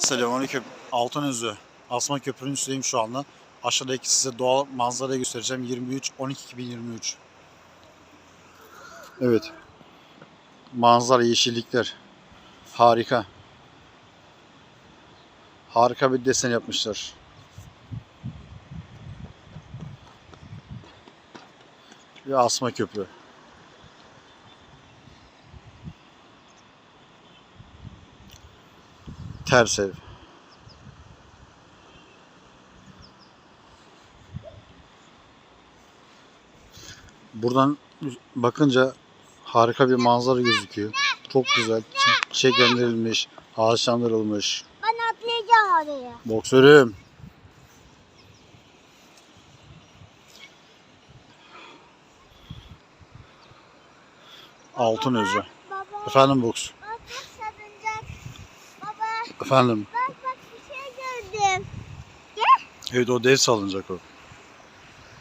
Selamünaleyküm. Altınözü. Asma Köprü'nün üstündeyim şu anda. Aşağıdaki size doğal manzarayı göstereceğim. 23 12 2023. Evet. Manzara, yeşillikler. Harika. Harika bir desen yapmışlar. Ve Asma Köprü. Ters ev. Buradan bakınca harika bir manzara gözüküyor. Çok güzel. çi- Çiçeklendirilmiş, ağaçlandırılmış. Ben atlayacağım oraya. Boksörüm. Altın özü. Efendim boks. bak bak salıncak. Baba Efendim. bak bak bir şey gördüm. Evet o dev salınacak o.